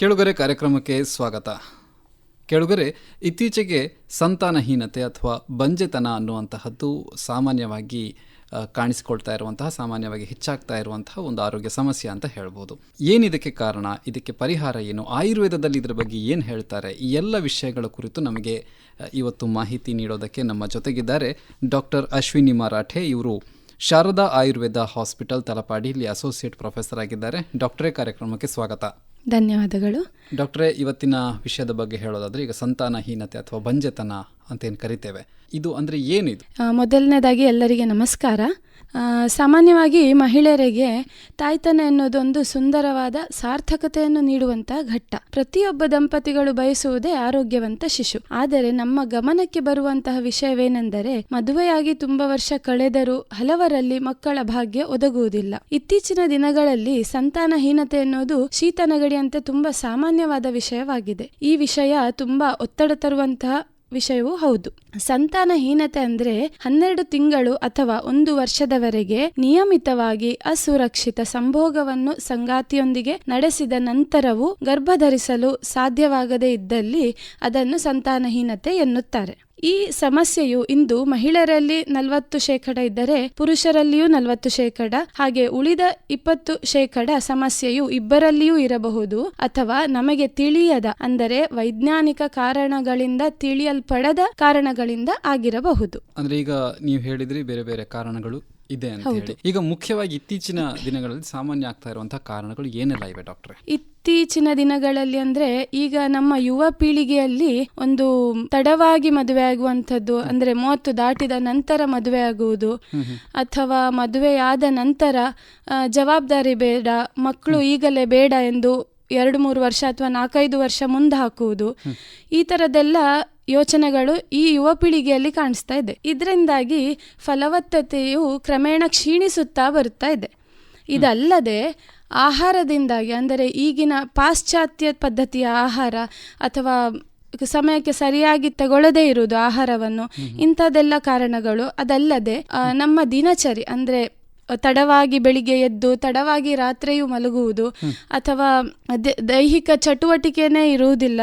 ಕೆಳುಗರೆ ಕಾರ್ಯಕ್ರಮಕ್ಕೆ ಸ್ವಾಗತ. ಕೆಳುಗರೆ, ಇತ್ತೀಚೆಗೆ ಸಂತಾನಹೀನತೆ ಅಥವಾ ಬಂಜೆತನ ಅನ್ನುವಂತಹದ್ದು ಸಾಮಾನ್ಯವಾಗಿ ಕಾಣಿಸಿಕೊಳ್ತಾ ಇರುವಂತಹ, ಸಾಮಾನ್ಯವಾಗಿ ಹೆಚ್ಚಾಗ್ತಾ ಇರುವಂತಹ ಒಂದು ಆರೋಗ್ಯ ಸಮಸ್ಯೆ ಅಂತ ಹೇಳ್ಬೋದು. ಏನಿದಕ್ಕೆ ಕಾರಣ? ಇದಕ್ಕೆ ಪರಿಹಾರ ಏನು? ಆಯುರ್ವೇದದಲ್ಲಿ ಇದರ ಬಗ್ಗೆ ಏನು ಹೇಳ್ತಾರೆ? ಈ ಎಲ್ಲ ವಿಷಯಗಳ ಕುರಿತು ನಮಗೆ ಇವತ್ತು ಮಾಹಿತಿ ನೀಡೋದಕ್ಕೆ ನಮ್ಮ ಜೊತೆಗಿದ್ದಾರೆ ಡಾಕ್ಟರ್ ಅಶ್ವಿನಿ ಮರಾಠೆ. ಇವರು ಶಾರದಾ ಆಯುರ್ವೇದ ಹಾಸ್ಪಿಟಲ್ ತಲಪಾಡಿ, ಇಲ್ಲಿ ಅಸೋಸಿಯೇಟ್ ಪ್ರೊಫೆಸರ್ ಆಗಿದ್ದಾರೆ. ಡಾಕ್ಟರೇ ಕಾರ್ಯಕ್ರಮಕ್ಕೆ ಸ್ವಾಗತ. ಧನ್ಯವಾದಗಳು. ಡಾಕ್ಟ್ರೇ ಇವತ್ತಿನ ವಿಷಯದ ಬಗ್ಗೆ ಹೇಳೋದಾದ್ರೆ ಈಗ ಸಂತಾನಹೀನತೆ ಅಥವಾ ಬಂಜೆತನ ಅಂತ ಏನು ಕರಿತೇವೆ. ಇದು ಅಂದ್ರೆ ಏನಿದು? ಮೊದಲನೇದಾಗಿ ಎಲ್ಲರಿಗೆ ನಮಸ್ಕಾರ. ಸಾಮಾನ್ಯವಾಗಿ ಮಹಿಳೆಯರಿಗೆ ತಾಯ್ತನ ಎನ್ನುವುದೊಂದು ಸುಂದರವಾದ ಸಾರ್ಥಕತೆಯನ್ನು ನೀಡುವಂತಹ ಘಟ್ಟ. ಪ್ರತಿಯೊಬ್ಬ ದಂಪತಿಗಳು ಬಯಸುವುದೇ ಆರೋಗ್ಯವಂತ ಶಿಶು. ಆದರೆ ನಮ್ಮ ಗಮನಕ್ಕೆ ಬರುವಂತಹ ವಿಷಯವೇನೆಂದರೆ, ಮದುವೆಯಾಗಿ ತುಂಬಾ ವರ್ಷ ಕಳೆದರೂ ಹಲವರಲ್ಲಿ ಮಕ್ಕಳ ಭಾಗ್ಯ ಒದಗುವುದಿಲ್ಲ. ಇತ್ತೀಚಿನ ದಿನಗಳಲ್ಲಿ ಸಂತಾನಹೀನತೆ ಎನ್ನುವುದು ಶೀತನಗಡಿಯಂತೆ ತುಂಬಾ ಸಾಮಾನ್ಯವಾದ ವಿಷಯವಾಗಿದೆ. ಈ ವಿಷಯ ತುಂಬಾ ಒತ್ತಡ ತರುವಂತಹ ವಿಷಯವೂ ಹೌದು. ಸಂತಾನಹೀನತೆ ಅಂದ್ರೆ ಹನ್ನೆರಡು ತಿಂಗಳು ಅಥವಾ ಒಂದು ವರ್ಷದವರೆಗೆ ನಿಯಮಿತವಾಗಿ ಅಸುರಕ್ಷಿತ ಸಂಭೋಗವನ್ನು ಸಂಗಾತಿಯೊಂದಿಗೆ ನಡೆಸಿದ ನಂತರವೂ ಗರ್ಭಧರಿಸಲು ಸಾಧ್ಯವಾಗದೇ ಇದ್ದಲ್ಲಿ ಅದನ್ನು ಸಂತಾನಹೀನತೆ ಎನ್ನುತ್ತಾರೆ. ಈ ಸಮಸ್ಯೆಯು ಇಂದು ಮಹಿಳೆಯರಲ್ಲಿ ನಲವತ್ತು ಶೇಕಡ ಇದ್ದರೆ ಪುರುಷರಲ್ಲಿಯೂ ನಲವತ್ತು ಶೇಕಡ, ಹಾಗೆ ಉಳಿದ ಇಪ್ಪತ್ತು ಶೇಕಡ ಸಮಸ್ಯೆಯು ಇಬ್ಬರಲ್ಲಿಯೂ ಇರಬಹುದು ಅಥವಾ ನಮಗೆ ತಿಳಿಯದ, ಅಂದರೆ ವೈಜ್ಞಾನಿಕ ಕಾರಣಗಳಿಂದ ತಿಳಿಯಲ್ಪಡದ ಕಾರಣಗಳಿಂದ ಆಗಿರಬಹುದು. ಅಂದ್ರೆ ಈಗ ನೀವು ಹೇಳಿದ್ರಿ ಬೇರೆ ಬೇರೆ ಕಾರಣಗಳು. ಇದೆ ಅಂತ ಹೇಳಿ. ಈಗ ಮುಖ್ಯವಾಗಿ ಇತ್ತೀಚಿನ ದಿನಗಳಲ್ಲಿ ಸಾಮಾನ್ಯ ಆಗ್ತಾ ಇರುವಂತಹ ಕಾರಣಗಳು ಏನೆಲ್ಲ ಇವೆ ಡಾಕ್ಟ್ರೆ? ಇತ್ತೀಚಿನ ದಿನಗಳಲ್ಲಿ ಅಂದ್ರೆ ಈಗ ನಮ್ಮ ಯುವ ಪೀಳಿಗೆಯಲ್ಲಿ ಒಂದು ತಡವಾಗಿ ಮದುವೆ ಆಗುವಂಥದ್ದು ಅಂದ್ರೆ ಮೂವತ್ತು ದಾಟಿದ ನಂತರ ಮದುವೆ ಆಗುವುದು ಅಥವಾ ಮದುವೆಯಾದ ನಂತರ ಜವಾಬ್ದಾರಿ ಬೇಡ ಮಕ್ಕಳು ಈಗಲೇ ಬೇಡ ಎಂದು ಎರಡು ಮೂರು ವರ್ಷ ಅಥವಾ ನಾಲ್ಕೈದು ವರ್ಷ ಮುಂದೆ ಹಾಕುವುದು. ಈ ಥರದ್ದೆಲ್ಲ ಯೋಚನೆಗಳು ಈ ಯುವ ಪೀಳಿಗೆಯಲ್ಲಿ ಕಾಣಿಸ್ತಾ ಇದೆ. ಇದರಿಂದಾಗಿ ಫಲವತ್ತತೆಯು ಕ್ರಮೇಣ ಕ್ಷೀಣಿಸುತ್ತಾ ಬರುತ್ತಾ ಇದೆ. ಇದಲ್ಲದೆ ಆಹಾರದಿಂದಾಗಿ ಅಂದರೆ ಈಗಿನ ಪಾಶ್ಚಾತ್ಯ ಪದ್ಧತಿಯ ಆಹಾರ ಅಥವಾ ಸಮಯಕ್ಕೆ ಸರಿಯಾಗಿ ತಗೊಳ್ಳದೇ ಇರುವುದು ಆಹಾರವನ್ನು ಇಂಥದ್ದೆಲ್ಲ ಕಾರಣಗಳು. ಅದಲ್ಲದೆ ನಮ್ಮ ದಿನಚರಿ ಅಂದ್ರೆ ತಡವಾಗಿ ಬೆಳಿಗ್ಗೆ ಎದ್ದು ತಡವಾಗಿ ರಾತ್ರಿಯೂ ಮಲಗುವುದು ಅಥವಾ ದೈಹಿಕ ಚಟುವಟಿಕೆನೇ ಇರುವುದಿಲ್ಲ.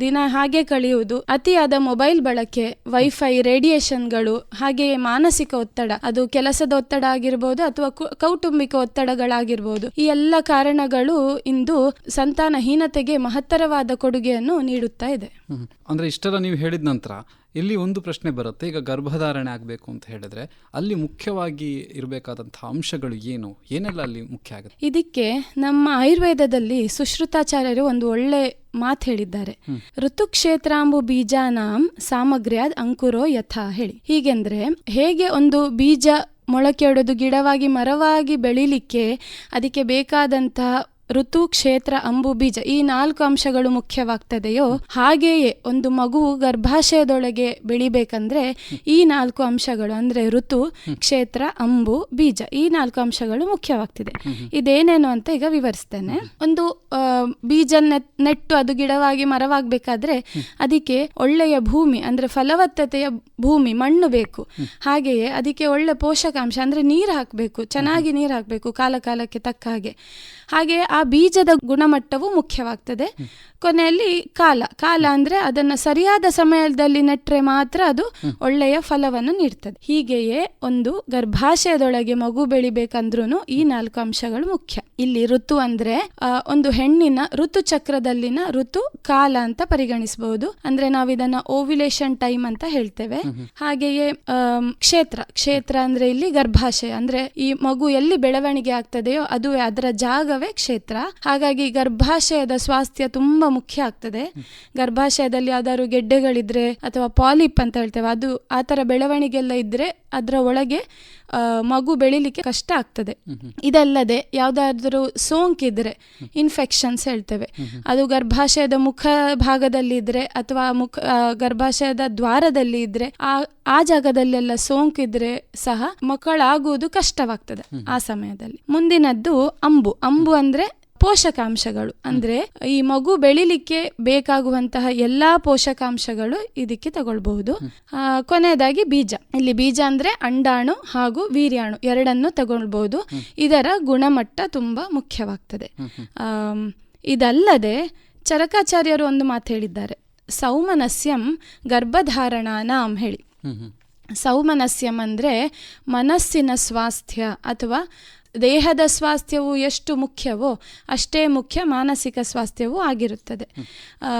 ದಿನ ಹಾಗೆ ಕಳೆಯುವುದು. ಅತಿಯಾದ ಮೊಬೈಲ್ ಬಳಕೆ ವೈಫೈ ರೇಡಿಯೇಷನ್ಗಳು ಹಾಗೆಯೇ ಮಾನಸಿಕ ಒತ್ತಡ. ಅದು ಕೆಲಸದ ಒತ್ತಡ ಆಗಿರ್ಬೋದು ಅಥವಾ ಕೌಟುಂಬಿಕ ಒತ್ತಡಗಳಾಗಿರ್ಬೋದು. ಈ ಎಲ್ಲ ಕಾರಣಗಳು ಇಂದು ಸಂತಾನಹೀನತೆಗೆ ಮಹತ್ತರವಾದ ಕೊಡುಗೆಯನ್ನು ನೀಡುತ್ತಾ ಇದೆ. ಅಂದ್ರೆ ಇಷ್ಟೆಲ್ಲ ನೀವು ಹೇಳಿದ ನಂತರ ಇಲ್ಲಿ ಒಂದು ಪ್ರಶ್ನೆ ಬರುತ್ತೆ. ಈಗ ಗರ್ಭಧಾರಣೆ ಆಗಬೇಕು ಅಂತ ಹೇಳಿದ್ರೆ ಅಲ್ಲಿ ಮುಖ್ಯವಾಗಿ ಇರಬೇಕಾದಂತಹ ಅಂಶಗಳು ಏನು? ಏನೆಲ್ಲ ಅಲ್ಲಿ ಮುಖ್ಯ ಆಗುತ್ತೆ? ಇದಕ್ಕೆ ನಮ್ಮ ಆಯುರ್ವೇದದಲ್ಲಿ ಸುಶ್ರುತಾಚಾರ್ಯರು ಒಂದು ಒಳ್ಳೆ ಮಾತು ಹೇಳಿದ್ದಾರೆ. ಋತುಕ್ಷೇತ್ರಾಂಬು ಬೀಜಾನಾಂ ಸಾಮಗ್ರ್ಯಾದ್ ಅಂಕುರೋ ಯಥಾ ಹೇಳಿ. ಹೀಗೆಂದ್ರೆ ಹೇಗೆ ಒಂದು ಬೀಜ ಮೊಳಕೆ ಒಡೆದು ಗಿಡವಾಗಿ ಮರವಾಗಿ ಬೆಳಿಲಿಕ್ಕೆ ಅದಕ್ಕೆ ಬೇಕಾದಂತಹ ಋತು ಕ್ಷೇತ್ರ ಅಂಬು ಬೀಜ ಈ ನಾಲ್ಕು ಅಂಶಗಳು ಮುಖ್ಯವಾಗ್ತದೆಯೋ ಹಾಗೆಯೇ ಒಂದು ಮಗು ಗರ್ಭಾಶಯದೊಳಗೆ ಬೆಳಿಬೇಕಂದ್ರೆ ಈ ನಾಲ್ಕು ಅಂಶಗಳು ಅಂದ್ರೆ ಋತು, ಕ್ಷೇತ್ರ, ಅಂಬು, ಬೀಜ ಈ ನಾಲ್ಕು ಅಂಶಗಳು ಮುಖ್ಯವಾಗ್ತಿದೆ. ಇದೇನೇನು ಅಂತ ಈಗ ವಿವರಿಸ್ತೇನೆ. ಒಂದು ಬೀಜ ನೆಟ್ಟು ಅದು ಗಿಡವಾಗಿ ಮರವಾಗಬೇಕಾದ್ರೆ ಅದಕ್ಕೆ ಒಳ್ಳೆಯ ಭೂಮಿ ಅಂದ್ರೆ ಫಲವತ್ತತೆಯ ಭೂಮಿ ಮಣ್ಣು ಬೇಕು. ಹಾಗೆಯೇ ಅದಕ್ಕೆ ಒಳ್ಳೆ ಪೋಷಕಾಂಶ ಅಂದ್ರೆ ನೀರು ಹಾಕಬೇಕು, ಚೆನ್ನಾಗಿ ನೀರು ಹಾಕಬೇಕು ಕಾಲ ಕಾಲಕ್ಕೆ ತಕ್ಕ ಹಾಗೆ. ಹಾಗೆ ಆ ಬೀಜದ ಗುಣಮಟ್ಟವು ಮುಖ್ಯವಾಗ್ತದೆ. ಕೊನೆಯಲ್ಲಿ ಕಾಲ. ಕಾಲ ಅಂದ್ರೆ ಅದನ್ನ ಸರಿಯಾದ ಸಮಯದಲ್ಲಿ ನೆಟ್ಟರೆ ಮಾತ್ರ ಅದು ಒಳ್ಳೆಯ ಫಲವನ್ನು ನೀಡ್ತದೆ. ಹೀಗೆಯೇ ಒಂದು ಗರ್ಭಾಶಯದೊಳಗೆ ಮಗು ಬೆಳಿಬೇಕಂದ್ರೂ ಈ ನಾಲ್ಕು ಅಂಶಗಳು ಮುಖ್ಯ. ಇಲ್ಲಿ ಋತು ಅಂದ್ರೆ ಒಂದು ಹೆಣ್ಣಿನ ಋತು ಚಕ್ರದಲ್ಲಿನ ಋತು ಕಾಲ ಅಂತ ಪರಿಗಣಿಸಬಹುದು ಅಂದ್ರೆ ನಾವು ಇದನ್ನ ಓವ್ಯುಲೇಷನ್ ಟೈಮ್ ಅಂತ ಹೇಳ್ತೇವೆ. ಹಾಗೆಯೇ ಕ್ಷೇತ್ರ. ಕ್ಷೇತ್ರ ಅಂದ್ರೆ ಇಲ್ಲಿ ಗರ್ಭಾಶಯ. ಅಂದ್ರೆ ಈ ಮಗು ಎಲ್ಲಿ ಬೆಳವಣಿಗೆ ಆಗ್ತದೆಯೋ ಅದುವೇ ಅದರ ಜಾಗವೇ ಕ್ಷೇತ್ರ. ಹಾಗಾಗಿ ಗರ್ಭಾಶಯದ ಸ್ವಾಸ್ಥ್ಯ ತುಂಬಾ ಮುಖ್ಯ ಆಗ್ತದೆ. ಗರ್ಭಾಶಯದಲ್ಲಿ ಯಾವ್ದಾದ್ರು ಗೆಡ್ಡೆಗಳಿದ್ರೆ ಅಥವಾ ಪಾಲಿಪ್ ಅಂತ ಹೇಳ್ತೇವೆ, ಅದು ಆ ತರ ಬೆಳವಣಿಗೆ ಎಲ್ಲ ಇದ್ರೆ ಅದರ ಒಳಗೆ ಮಗು ಬೆಳಿಲಿಕ್ಕೆ ಕಷ್ಟ ಆಗ್ತದೆ. ಇದಲ್ಲದೆ ಯಾವ್ದಾದ್ರು ಸೋಂಕಿದ್ರೆ ಇನ್ಫೆಕ್ಷನ್ಸ್ ಹೇಳ್ತೇವೆ. ಅದು ಗರ್ಭಾಶಯದ ಮುಖ ಭಾಗದಲ್ಲಿ ಇದ್ರೆ ಅಥವಾ ಮುಖ ಗರ್ಭಾಶಯದ ದ್ವಾರದಲ್ಲಿ ಇದ್ರೆ ಆ ಆ ಜಾಗದಲ್ಲೆಲ್ಲ ಸೋಂಕಿದ್ರೆ ಸಹ ಮಕ್ಕಳಾಗುವುದು ಕಷ್ಟವಾಗ್ತದೆ ಆ ಸಮಯದಲ್ಲಿ. ಮುಂದಿನದ್ದು ಅಂಬು. ಅಂಬು ಅಂದ್ರೆ ಪೋಷಕಾಂಶಗಳು. ಅಂದ್ರೆ ಈ ಮಗು ಬೆಳಿಲಿಕ್ಕೆ ಬೇಕಾಗುವಂತಹ ಎಲ್ಲಾ ಪೋಷಕಾಂಶಗಳು ಇದಕ್ಕೆ ತಗೊಳ್ಬಹುದು. ಕೊನೆಯದಾಗಿ ಬೀಜ. ಇಲ್ಲಿ ಬೀಜ ಅಂದ್ರೆ ಅಂಡಾಣು ಹಾಗೂ ವೀರ್ಯಾಣು ಎರಡನ್ನು ತಗೊಳ್ಬಹುದು. ಇದರ ಗುಣಮಟ್ಟ ತುಂಬಾ ಮುಖ್ಯವಾಗ್ತದೆ. ಇದಲ್ಲದೆ ಚರಕಾಚಾರ್ಯರು ಒಂದು ಮಾತು ಹೇಳಿದ್ದಾರೆ. ಸೌಮನಸ್ಯಂ ಗರ್ಭಧಾರಣಾನಾಂ ಹೇಳಿ. ಸೌಮನಸ್ಯಂ ಅಂದರೆ ಮನಸ್ಸಿನ ಸ್ವಾಸ್ಥ್ಯ ಅಥವಾ ದೇಹದ ಸ್ವಾಸ್ಥ್ಯವು ಎಷ್ಟು ಮುಖ್ಯವೋ ಅಷ್ಟೇ ಮುಖ್ಯ ಮಾನಸಿಕ ಸ್ವಾಸ್ಥ್ಯವೂ ಆಗಿರುತ್ತದೆ.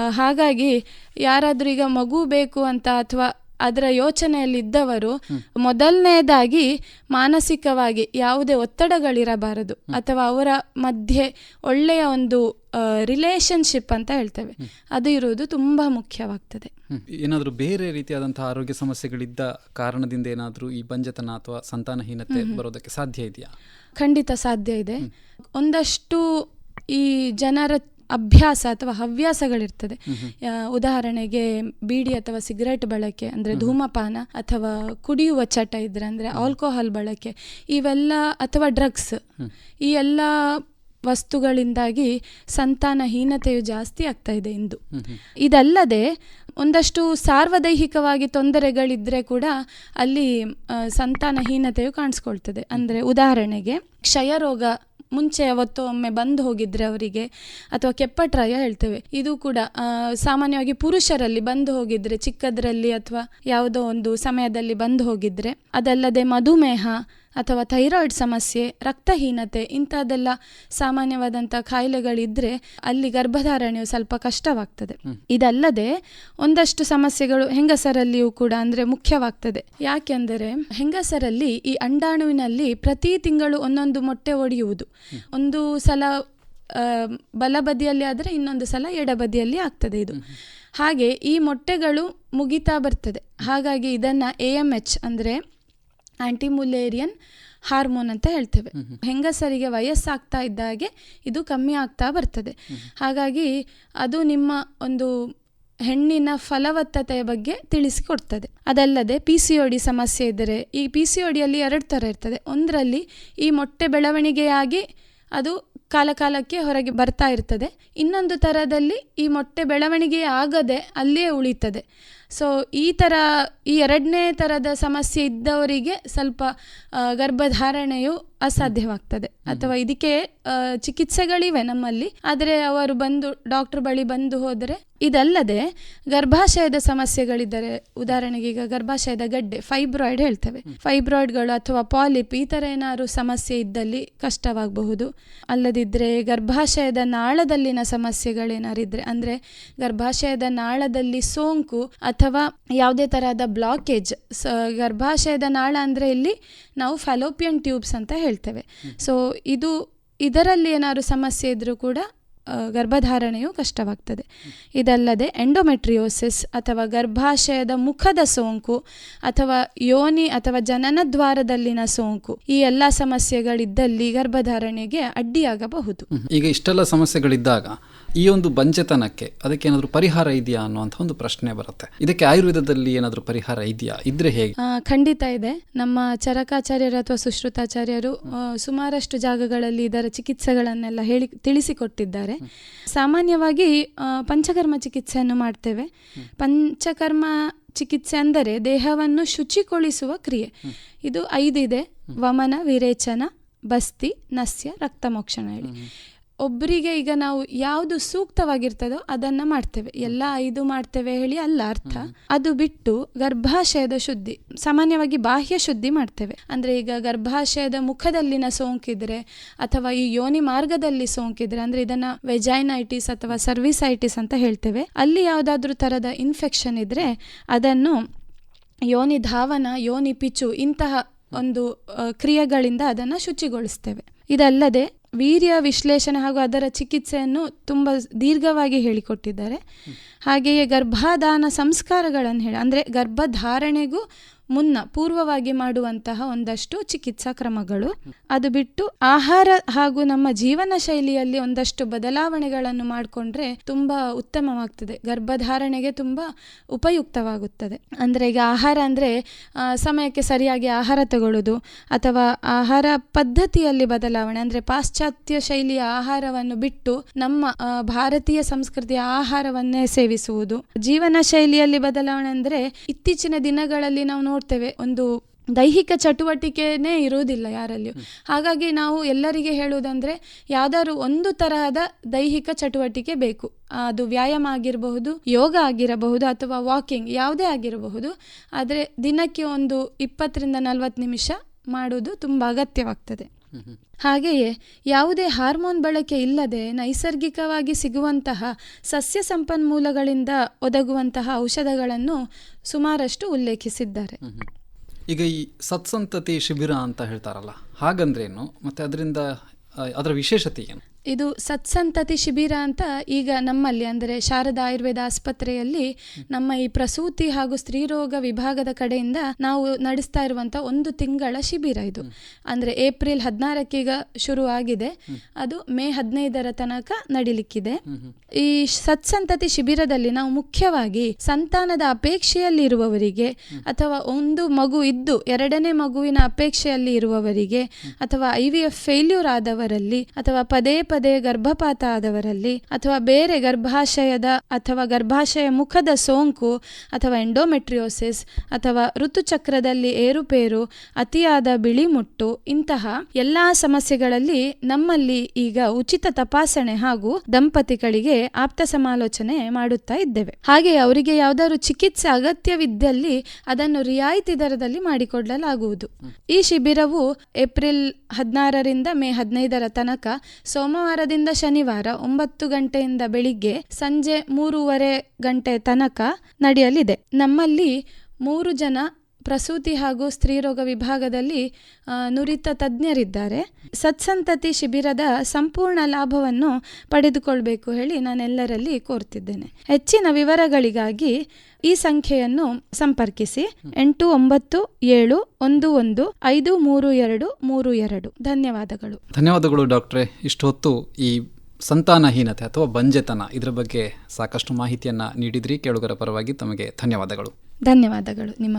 ಹಾಗಾಗಿ ಯಾರಾದರೂ ಈಗ ಮಗು ಬೇಕು ಅಂತ ಅಥವಾ ಅದರ ಯೋಚನೆಯಲ್ಲಿದ್ದವರು ಮೊದಲನೆಯದಾಗಿ ಮಾನಸಿಕವಾಗಿ ಯಾವುದೇ ಒತ್ತಡಗಳಿರಬಾರದು ಅಥವಾ ಅವರ ಮಧ್ಯೆ ಒಳ್ಳೆಯ ಒಂದು ರಿಲೇಶನ್ಶಿಪ್ ಅಂತ ಹೇಳ್ತೇವೆ. ಅದು ಇರುವುದು ತುಂಬ ಮುಖ್ಯವಾಗ್ತದೆ. ಏನಾದರೂ ಬೇರೆ ರೀತಿಯಾದಂತಹ ಆರೋಗ್ಯ ಸಮಸ್ಯೆಗಳಿದ್ದ ಕಾರಣದಿಂದ ಏನಾದರೂ ಈ ಬಂಜತನ ಅಥವಾ ಸಂತಾನಹೀನತೆ ಬರೋದಕ್ಕೆ ಸಾಧ್ಯ ಇದೆಯಾ? ಖಂಡಿತ ಸಾಧ್ಯ ಇದೆ. ಒಂದಷ್ಟು ಈ ಜನರ ಅಭ್ಯಾಸ ಅಥವಾ ಹವ್ಯಾಸಗಳಿರ್ತದೆ. ಉದಾಹರಣೆಗೆ ಬೀಡಿ ಅಥವಾ ಸಿಗರೇಟ್ ಬಳಕೆ ಅಂದರೆ ಧೂಮಪಾನ ಅಥವಾ ಕುಡಿಯುವ ಚಟ ಇದ್ರೆ ಅಂದರೆ ಆಲ್ಕೋಹಾಲ್ ಬಳಕೆ ಇವೆಲ್ಲ ಅಥವಾ ಡ್ರಗ್ಸ್ ಈ ಎಲ್ಲ ವಸ್ತುಗಳಿಂದಾಗಿ ಸಂತಾನಹೀನತೆಯು ಜಾಸ್ತಿ ಆಗ್ತಾ ಇದೆ ಇಂದು. ಇದಲ್ಲದೆ ಒಂದಷ್ಟು ಸಾರ್ವದೈಹಿಕವಾಗಿ ತೊಂದರೆಗಳಿದ್ದರೆ ಕೂಡ ಅಲ್ಲಿ ಸಂತಾನಹೀನತೆಯು ಕಾಣಿಸ್ಕೊಳ್ತದೆ. ಅಂದರೆ ಉದಾಹರಣೆಗೆ, ಕ್ಷಯರೋಗ ಮುಂಚೆ ಅವತ್ತು ಬಂದು ಹೋಗಿದ್ರೆ ಅವರಿಗೆ ಅಥವಾ ಕೆಪ್ಪಟ್ರಾಯ ಹೇಳ್ತೇವೆ. ಇದು ಕೂಡ ಸಾಮಾನ್ಯವಾಗಿ ಪುರುಷರಲ್ಲಿ ಬಂದು ಹೋಗಿದ್ರೆ, ಚಿಕ್ಕದ್ರಲ್ಲಿ ಅಥವಾ ಯಾವುದೋ ಒಂದು ಸಮಯದಲ್ಲಿ ಬಂದು ಹೋಗಿದ್ರೆ, ಅದಲ್ಲದೆ ಮಧುಮೇಹ ಅಥವಾ ಥೈರಾಯ್ಡ್ ಸಮಸ್ಯೆ ರಕ್ತಹೀನತೆ ಇಂಥದ್ದೆಲ್ಲ ಸಾಮಾನ್ಯವಾದಂಥ ಕಾಯಿಲೆಗಳಿದ್ದರೆ ಅಲ್ಲಿ ಗರ್ಭಧಾರಣೆಯು ಸ್ವಲ್ಪ ಕಷ್ಟವಾಗ್ತದೆ. ಇದಲ್ಲದೆ ಒಂದಷ್ಟು ಸಮಸ್ಯೆಗಳು ಹೆಂಗಸರಲ್ಲಿಯೂ ಕೂಡ ಅಂದರೆ ಮುಖ್ಯವಾಗ್ತದೆ. ಯಾಕೆಂದರೆ ಹೆಂಗಸರಲ್ಲಿ ಈ ಅಂಡಾಣುವಿನಲ್ಲಿ ಪ್ರತಿ ತಿಂಗಳು ಒಂದೊಂದು ಮೊಟ್ಟೆ ಒಡೆಯುವುದು. ಒಂದು ಸಲ ಬಲಬದಿಯಲ್ಲಿ ಆದರೆ ಇನ್ನೊಂದು ಸಲ ಎಡಬದಿಯಲ್ಲಿ ಆಗ್ತದೆ ಇದು. ಹಾಗೆ ಈ ಮೊಟ್ಟೆಗಳು ಮುಗಿತಾ ಬರ್ತದೆ. ಹಾಗಾಗಿ ಇದನ್ನು ಎ ಎಂ ಎಚ್ ಅಂದರೆ ಆಂಟಿಮುಲೇರಿಯನ್ ಹಾರ್ಮೋನ್ ಅಂತ ಹೇಳ್ತೇವೆ. ಹೆಂಗಸರಿಗೆ ವಯಸ್ಸಾಗ್ತಾ ಇದ್ದಾಗೆ ಇದು ಕಮ್ಮಿ ಆಗ್ತಾ ಬರ್ತದೆ. ಹಾಗಾಗಿ ಅದು ನಿಮ್ಮ ಒಂದು ಹೆಣ್ಣಿನ ಫಲವತ್ತತೆಯ ಬಗ್ಗೆ ತಿಳಿಸಿಕೊಡ್ತದೆ. ಅದಲ್ಲದೆ ಪಿ ಸಿ ಡಿ ಸಮಸ್ಯೆ ಇದ್ದರೆ ಈ ಪಿ ಸಿ ಡಿಯಲ್ಲಿ ಎರಡು ಥರ ಇರ್ತದೆ. ಒಂದರಲ್ಲಿ ಈ ಮೊಟ್ಟೆ ಬೆಳವಣಿಗೆಯಾಗಿ ಅದು ಕಾಲ ಕಾಲಕ್ಕೆ ಹೊರಗೆ ಬರ್ತಾ ಇರ್ತದೆ. ಇನ್ನೊಂದು ಥರದಲ್ಲಿ ಈ ಮೊಟ್ಟೆ ಬೆಳವಣಿಗೆ ಆಗದೆ ಅಲ್ಲಿಯೇ ಉಳಿತದೆ. ಸೊ ಈ ಥರ ಈ ಎರಡನೇ ಥರದ ಸಮಸ್ಯೆ ಇದ್ದವರಿಗೆ ಸ್ವಲ್ಪ ಗರ್ಭಧಾರಣೆಯು ಅಸಾಧ್ಯವಾಗ್ತದೆ. ಅಥವಾ ಇದಕ್ಕೆ ಚಿಕಿತ್ಸೆಗಳಿವೆ ನಮ್ಮಲ್ಲಿ. ಆದರೆ ಅವರು ಬಂದು ಡಾಕ್ಟರ್ ಬಳಿ ಬಂದು ಹೋದರೆ ಇದಲ್ಲದೆ ಗರ್ಭಾಶಯದ ಸಮಸ್ಯೆಗಳಿದ್ದರೆ ಉದಾಹರಣೆಗೆ ಈಗ ಗರ್ಭಾಶಯದ ಗಡ್ಡೆ ಫೈಬ್ರಾಯ್ಡ್ ಹೇಳ್ತೇವೆ. ಫೈಬ್ರಾಯ್ಡ್ಗಳು ಅಥವಾ ಪಾಲಿಪ್ ಈ ಥರ ಏನಾದ್ರು ಸಮಸ್ಯೆ ಇದ್ದಲ್ಲಿ ಕಷ್ಟವಾಗಬಹುದು. ಅಲ್ಲದಿದ್ದರೆ ಗರ್ಭಾಶಯದ ನಾಳದಲ್ಲಿನ ಸಮಸ್ಯೆಗಳೇನಾರಿದ್ರೆ ಅಂದರೆ ಗರ್ಭಾಶಯದ ನಾಳದಲ್ಲಿ ಸೋಂಕು ಅಥವಾ ಯಾವುದೇ ತರಹದ ಬ್ಲಾಕೇಜ್ ಸ ಗರ್ಭಾಶಯದ ನಾಳ ಅಂದರೆ ಇಲ್ಲಿ ನಾವು ಫೆಲೋಪಿಯನ್ ಟ್ಯೂಬ್ಸ್ ಅಂತ ಹೇಳ್ತೇವೆ. ಸೊ ಇದು ಇದರಲ್ಲಿ ಏನಾದರೂ ಸಮಸ್ಯೆ ಇದ್ದರೂ ಕೂಡ ಗರ್ಭಧಾರಣೆಯು ಕಷ್ಟವಾಗ್ತದೆ. ಇದಲ್ಲದೆ ಎಂಡೋಮೆಟ್ರಿಯೋಸಿಸ್ ಅಥವಾ ಗರ್ಭಾಶಯದ ಮುಖದ ಸೋಂಕು ಅಥವಾ ಯೋನಿ ಅಥವಾ ಜನನ ದ್ವಾರದಲ್ಲಿನ ಸೋಂಕು ಈ ಎಲ್ಲ ಸಮಸ್ಯೆಗಳಿದ್ದಲ್ಲಿ ಗರ್ಭಧಾರಣೆಗೆ ಅಡ್ಡಿಯಾಗಬಹುದು. ಈಗ ಇಷ್ಟೆಲ್ಲ ಸಮಸ್ಯೆಗಳಿದ್ದಾಗ ಈ ಒಂದು ಬಂಜೆತನಕ್ಕೆ ಅದಕ್ಕೆ ಏನಾದರೂ ಪರಿಹಾರ ಇದೆಯಾ ಅನ್ನುವಂಥ ಒಂದು ಪ್ರಶ್ನೆ ಬರುತ್ತೆ. ಇದಕ್ಕೆ ಆಯುರ್ವೇದದಲ್ಲಿ ಏನಾದರೂ ಪರಿಹಾರ ಇದೆಯಾ? ಇದ್ರೆ ಹೇಗೆ? ಖಂಡಿತ ಇದೆ. ನಮ್ಮ ಚರಕಾಚಾರ್ಯರು ಅಥವಾ ಸುಶ್ರುತಾಚಾರ್ಯರು ಸುಮಾರಷ್ಟು ಜಾಗಗಳಲ್ಲಿ ಇದರ ಚಿಕಿತ್ಸೆಗಳನ್ನೆಲ್ಲ ಹೇಳಿ ತಿಳಿಸಿಕೊಟ್ಟಿದ್ದಾರೆ. ಸಾಮಾನ್ಯವಾಗಿ ಪಂಚಕರ್ಮ ಚಿಕಿತ್ಸೆಯನ್ನು ಮಾಡ್ತೇವೆ. ಪಂಚಕರ್ಮ ಚಿಕಿತ್ಸೆ ಅಂದರೆ ದೇಹವನ್ನು ಶುಚಿಗೊಳಿಸುವ ಕ್ರಿಯೆ. ಇದು ಐದಿದೆ. ವಮನ ವಿರೇಚನ ಬಸ್ತಿ ನಸ್ಯ ರಕ್ತಮೋಕ್ಷಣ ಹೇಳಿ. ಒಬ್ಬರಿಗೆ ಈಗ ನಾವು ಯಾವುದು ಸೂಕ್ತವಾಗಿರ್ತದೋ ಅದನ್ನು ಮಾಡ್ತೇವೆ. ಎಲ್ಲ ಐದು ಮಾಡ್ತೇವೆ ಹೇಳಿ ಅಲ್ಲ ಅರ್ಥ. ಅದು ಬಿಟ್ಟು ಗರ್ಭಾಶಯದ ಶುದ್ಧಿ ಸಾಮಾನ್ಯವಾಗಿ ಬಾಹ್ಯ ಶುದ್ಧಿ ಮಾಡ್ತೇವೆ. ಅಂದರೆ ಈಗ ಗರ್ಭಾಶಯದ ಮುಖದಲ್ಲಿನ ಸೋಂಕಿದ್ರೆ ಅಥವಾ ಈ ಯೋನಿ ಮಾರ್ಗದಲ್ಲಿ ಸೋಂಕಿದ್ರೆ ಅಂದರೆ ಇದನ್ನು ವೆಜೈನೈಟಿಸ್ ಅಥವಾ ಸರ್ವಿಸೈಟಿಸ್ ಅಂತ ಹೇಳ್ತೇವೆ. ಅಲ್ಲಿ ಯಾವುದಾದ್ರೂ ಥರದ ಇನ್ಫೆಕ್ಷನ್ ಇದ್ರೆ ಅದನ್ನು ಯೋನಿ ಧಾವನ ಯೋನಿ ಪಿಚು ಇಂತಹ ಒಂದು ಕ್ರಿಯೆಗಳಿಂದ ಅದನ್ನು ಶುಚಿಗೊಳಿಸ್ತೇವೆ. ಇದಲ್ಲದೆ ವೀರ್ಯ ವಿಶ್ಲೇಷಣೆ ಹಾಗೂ ಅದರ ಚಿಕಿತ್ಸೆಯನ್ನು ತುಂಬ ದೀರ್ಘವಾಗಿ ಹೇಳಿಕೊಟ್ಟಿದ್ದಾರೆ. ಹಾಗೆಯೇ ಗರ್ಭಾಧಾನ ಸಂಸ್ಕಾರಗಳನ್ನು ಹೇಳಿ ಅಂದರೆ ಗರ್ಭಧಾರಣೆಗೂ ಮುನ್ನ ಪೂರ್ವವಾಗಿ ಮಾಡುವಂತಹ ಒಂದಷ್ಟು ಚಿಕಿತ್ಸಾ ಕ್ರಮಗಳು. ಅದು ಬಿಟ್ಟು ಆಹಾರ ಹಾಗೂ ನಮ್ಮ ಜೀವನ ಶೈಲಿಯಲ್ಲಿ ಒಂದಷ್ಟು ಬದಲಾವಣೆಗಳನ್ನು ಮಾಡಿಕೊಂಡ್ರೆ ತುಂಬಾ ಉತ್ತಮವಾಗ್ತದೆ. ಗರ್ಭಧಾರಣೆಗೆ ತುಂಬಾ ಉಪಯುಕ್ತವಾಗುತ್ತದೆ. ಅಂದರೆ ಈಗ ಆಹಾರ ಅಂದರೆ ಸಮಯಕ್ಕೆ ಸರಿಯಾಗಿ ಆಹಾರ ತಗೊಳ್ಳೋದು ಅಥವಾ ಆಹಾರ ಪದ್ಧತಿಯಲ್ಲಿ ಬದಲಾವಣೆ ಅಂದರೆ ಪಾಶ್ಚಾತ್ಯ ಶೈಲಿಯ ಆಹಾರವನ್ನು ಬಿಟ್ಟು ನಮ್ಮ ಭಾರತೀಯ ಸಂಸ್ಕೃತಿಯ ಆಹಾರವನ್ನೇ ಸೇವಿಸುವುದು. ಜೀವನ ಶೈಲಿಯಲ್ಲಿ ಬದಲಾವಣೆ ಅಂದರೆ ಇತ್ತೀಚಿನ ದಿನಗಳಲ್ಲಿ ನಾವು ನೋಡ್ತೇವೆ. ಒಂದು ದೈಹಿಕ ಚಟುವಟಿಕೆನೇ ಇರುವುದಿಲ್ಲ ಯಾರಲ್ಲಿಯೂ. ಹಾಗಾಗಿ ನಾವು ಎಲ್ಲರಿಗೆ ಹೇಳುವುದಂದ್ರೆ ಯಾವ್ದಾದ್ರು ಒಂದು ತರಹದ ದೈಹಿಕ ಚಟುವಟಿಕೆ ಬೇಕು. ಅದು ವ್ಯಾಯಾಮ ಆಗಿರಬಹುದು ಯೋಗ ಆಗಿರಬಹುದು ಅಥವಾ ವಾಕಿಂಗ್ ಯಾವುದೇ ಆಗಿರಬಹುದು. ಆದರೆ ದಿನಕ್ಕೆ ಒಂದು ಇಪ್ಪತ್ತರಿಂದ ನಲವತ್ತು ನಿಮಿಷ ಮಾಡುವುದು ತುಂಬ ಅಗತ್ಯವಾಗ್ತದೆ. ಹಾಗೆಯೇ ಯಾವುದೇ ಹಾರ್ಮೋನ್ ಬಳಕೆ ಇಲ್ಲದೆ ನೈಸರ್ಗಿಕವಾಗಿ ಸಿಗುವಂತಹ ಸಸ್ಯ ಸಂಪನ್ಮೂಲಗಳಿಂದ ಒದಗುವಂತಹ ಔಷಧಗಳನ್ನು ಸುಮಾರಷ್ಟು ಉಲ್ಲೇಖಿಸಿದ್ದಾರೆ. ಈಗ ಈ ಸತ್ಸಂತತಿ ಶಿಬಿರ ಅಂತ ಹೇಳ್ತಾರಲ್ಲ, ಹಾಗಂದ್ರೇನು? ಮತ್ತೆ ಅದರಿಂದ ಅದರ ವಿಶೇಷತೆ ಏನು? ಇದು ಸತ್ಸಂತತಿ ಶಿಬಿರ ಅಂತ ಈಗ ನಮ್ಮಲ್ಲಿ ಅಂದರೆ ಶಾರದಾ ಆಯುರ್ವೇದ ಆಸ್ಪತ್ರೆಯಲ್ಲಿ ನಮ್ಮ ಈ ಪ್ರಸೂತಿ ಹಾಗೂ ಸ್ತ್ರೀರೋಗ ವಿಭಾಗದ ಕಡೆಯಿಂದ ನಾವು ನಡೆಸ್ತಾ ಇರುವಂಥ ಒಂದು ತಿಂಗಳ ಶಿಬಿರ ಇದು. ಅಂದ್ರೆ ಏಪ್ರಿಲ್ ಹದಿನಾರಕ್ಕೀಗ ಶುರು ಆಗಿದೆ. ಅದು ಮೇ ಹದಿನೈದರ ತನಕ ನಡಿಲಿಕ್ಕಿದೆ. ಈ ಸತ್ಸಂತತಿ ಶಿಬಿರದಲ್ಲಿ ನಾವು ಮುಖ್ಯವಾಗಿ ಸಂತಾನದ ಅಪೇಕ್ಷೆಯಲ್ಲಿರುವವರಿಗೆ ಅಥವಾ ಒಂದು ಮಗು ಇದ್ದು ಎರಡನೇ ಮಗುವಿನ ಅಪೇಕ್ಷೆಯಲ್ಲಿ ಇರುವವರಿಗೆ ಅಥವಾ ಐ ವಿ ಎಫ್ ಫೇಲ್ಯೂರ್ ಆದವರಲ್ಲಿ ಅಥವಾ ಪದೇ ಪದೇ ಗರ್ಭಪಾತ ಆದವರಲ್ಲಿ ಅಥವಾ ಬೇರೆ ಗರ್ಭಾಶಯದ ಅಥವಾ ಗರ್ಭಾಶಯ ಮುಖದ ಸೋಂಕು ಅಥವಾ ಎಂಡೋಮೆಟ್ರಿಯೋಸಿಸ್ ಅಥವಾ ಋತುಚಕ್ರದಲ್ಲಿ ಏರುಪೇರು, ಅತಿಯಾದ ಬಿಳಿ ಮುಟ್ಟು ಇಂತಹ ಎಲ್ಲ ಸಮಸ್ಯೆಗಳಲ್ಲಿ ನಮ್ಮಲ್ಲಿ ಈಗ ಉಚಿತ ತಪಾಸಣೆ ಹಾಗೂ ದಂಪತಿಗಳಿಗೆ ಆಪ್ತ ಸಮಾಲೋಚನೆ ಮಾಡುತ್ತಾ ಇದ್ದೇವೆ. ಹಾಗೆ ಅವರಿಗೆ ಯಾವ್ದಾದ್ರು ಚಿಕಿತ್ಸೆ ಅಗತ್ಯವಿದ್ದಲ್ಲಿ ಅದನ್ನು ರಿಯಾಯಿತಿ ದರದಲ್ಲಿ ಮಾಡಿಕೊಡಲಾಗುವುದು. ಈ ಶಿಬಿರವು ಏಪ್ರಿಲ್ ಹದಿನಾರರಿಂದ ಮೇ ಹದಿನೈದರ ತನಕ ಸೋಮವಾರದಿಂದ ಶನಿವಾರ ಒಂಬತ್ತು ಗಂಟೆಯಿಂದ ಬೆಳಿಗ್ಗೆ ಸಂಜೆ ಮೂರುವರೆ ಗಂಟೆ ತನಕ ನಡೆಯಲಿದೆ. ನಮ್ಮಲ್ಲಿ ಮೂರು ಜನ ಪ್ರಸೂತಿ ಹಾಗೂ ಸ್ತ್ರೀರೋಗ ವಿಭಾಗದಲ್ಲಿ ನುರಿತ ತಜ್ಞರಿದ್ದಾರೆ. ಸತ್ಸಂತತಿ ಶಿಬಿರದ ಸಂಪೂರ್ಣ ಲಾಭವನ್ನು ಪಡೆದುಕೊಳ್ಬೇಕು ಹೇಳಿ ನಾನೆಲ್ಲರಲ್ಲಿ ಕೋರ್ತಿದ್ದೇನೆ. ಹೆಚ್ಚಿನ ವಿವರಗಳಿಗಾಗಿ ಈ ಸಂಖ್ಯೆಯನ್ನು ಸಂಪರ್ಕಿಸಿ. ಎಂಟು ಒಂಬತ್ತು ಏಳು ಒಂದು ಒಂದು ಐದು ಮೂರು ಎರಡು ಮೂರು ಎರಡು. ಧನ್ಯವಾದಗಳು. ಧನ್ಯವಾದಗಳು ಡಾಕ್ಟ್ರೆ. ಇಷ್ಟು ಹೊತ್ತು ಈ ಸಂತಾನಹೀನತೆ ಅಥವಾ ಬಂಜೆತನ ಇದರ ಬಗ್ಗೆ ಸಾಕಷ್ಟು ಮಾಹಿತಿಯನ್ನು ನೀಡಿದ್ರಿ. ಕೇಳುಗರ ಪರವಾಗಿ ತಮಗೆ ಧನ್ಯವಾದಗಳು. ಧನ್ಯವಾದಗಳು. ನಿಮ್ಮ